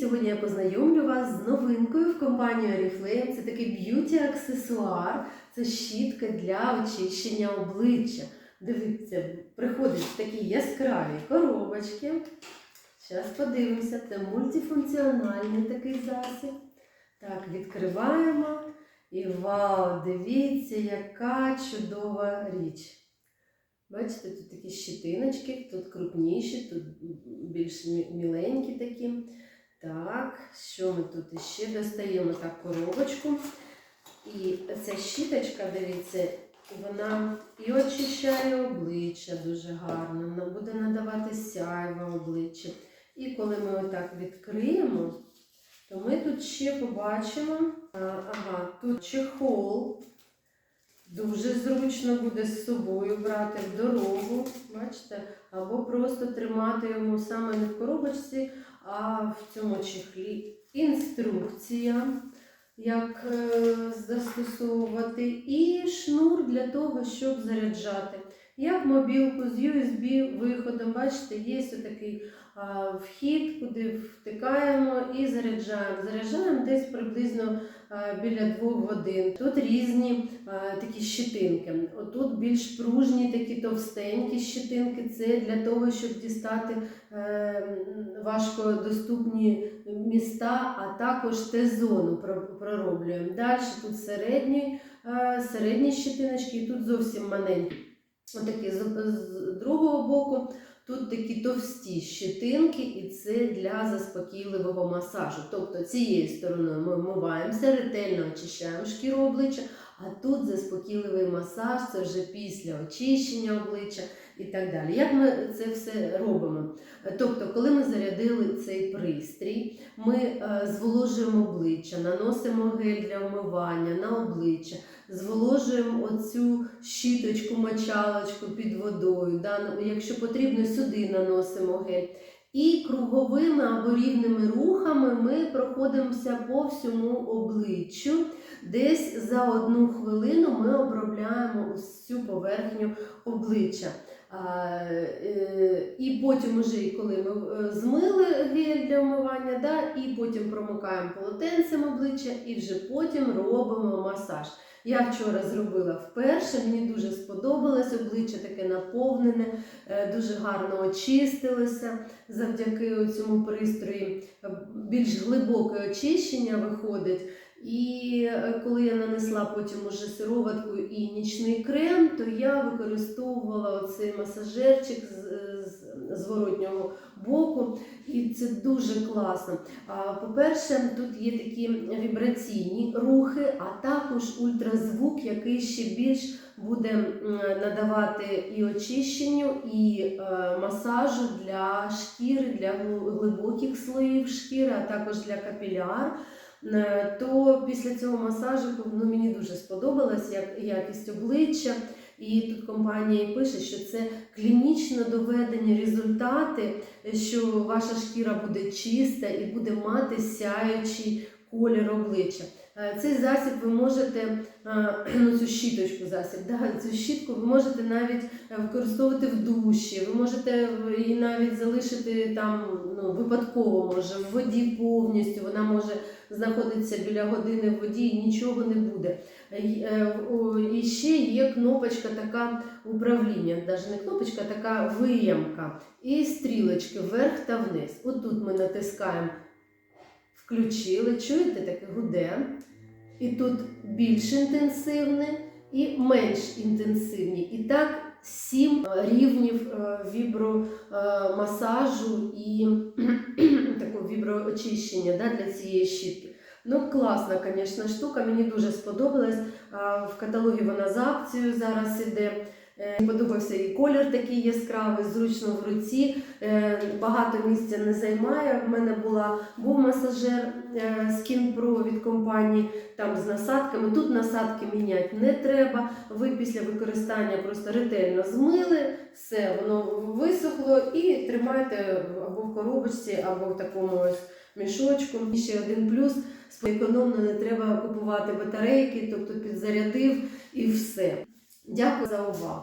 Сьогодні я познайомлю вас з новинкою в компанії Oriflame. Це такий б'юті-аксесуар, це щітка для очищення обличчя. Дивіться, приходить такі яскраві коробочки. Зараз подивимося, це мультифункціональний такий засіб. Так, відкриваємо. І вау, дивіться, яка чудова річ. Бачите, тут такі щитиночки, тут крупніші, тут більш міленькі такі. Так, що ми тут іще достаємо так коробочку. І ця щіточка, дивіться, вона і очищає обличчя дуже гарно, вона буде надавати сяйво обличчя. І коли ми отак відкриємо, то ми тут ще побачимо, ага, тут чехол. Дуже зручно буде з собою брати в дорогу, бачите, або просто тримати йому саме не в коробочці, а в цьому чехлі. Інструкція, як е, застосовувати, і шнур для того, щоб заряджати. Як мобілку з USB виходом, бачите, є такий вхід, куди втикаємо і заряджаємо. Заряджаємо десь приблизно біля 2 годин. Тут різні такі щитинки. Отут більш пружні, такі товстенькі щитинки. Це для того, щоб дістати е, важкодоступні міста, а також Т-зону пророблюємо. Далі тут середні, е, середні щитиночки, і тут зовсім маленькі. Отакі з, другого боку. Тут такі товсті щитинки, і це для заспокійливого масажу. Тобто цією стороною ми вмиваємося, ретельно очищаємо шкіру обличчя, а тут заспокійливий масаж це вже після очищення обличчя і так далі. Як ми це все робимо? Тобто, коли ми зарядили цей ми е, зволожуємо обличчя, наносимо гель для вмивання на обличчя, зволожуємо оцю щіточку, мочалочку під водою. Да? ну, Якщо потрібно, сюди наносимо гель. І круговими або рівними рухами ми проходимося по всьому обличчю. Десь за одну хвилину ми обробляємо усю поверхню обличчя. Е, і потім, уже, коли ми е, змили гель для вмивання, да, і потім промикаємо полотенцем обличчя, і вже потім робимо масаж. Я вчора зробила вперше, мені дуже сподобалось обличчя таке наповнене, е, дуже гарно очистилося завдяки цьому пристрої. Більш глибоке очищення виходить. І е, коли я нанесла потім уже сироватку і нічний крем, то я використовувала оцей масажерчик з, з зворотнього боку, і це дуже класно. По-перше, тут є такі вібраційні рухи, а також ультразвук, який ще більш буде надавати і очищенню, і е, масажу для шкіри, для глибоких слоїв шкіри, а також для капіляр. Е, То після цього масажу ну, мені дуже сподобалась як якість обличчя. І тут компанія пише, що це клінічно доведені результати, що ваша шкіра буде чиста і буде мати сяючий колір обличчя. Е, Цей засіб ви можете, е, ну цю щіточку засіб, да, цю щітку ви можете навіть е, використовувати в душі, ви можете її навіть залишити там ну, випадково, може, в воді повністю, вона може знаходитися біля години в воді і нічого не буде. І ще є кнопочка така управління, навіть не кнопочка, така виямка. І стрілочки вверх та вниз. Отут ми натискаємо, включили, чуєте, таке гуде. І тут більш інтенсивне і менш інтенсивні. І так сім е, рівнів е, вібромасажу і такого віброочищення да, для цієї щітки. Ну, класна, звісно, штука, мені дуже сподобалась. В каталогі вона з акцією зараз іде. Е, Подобався і колір такий яскравий, зручно в руці. Е, Багато місця не займає. В мене була, був масажер е, Skin Pro від компанії там з насадками. Тут насадки міняти не треба. Ви після використання просто ретельно змили, все, воно висохло і тримайте або в коробочці, або в такому ось мішочку. І ще один плюс. Економно не треба купувати батарейки, тобто підзарядив і все. Дякую за увагу.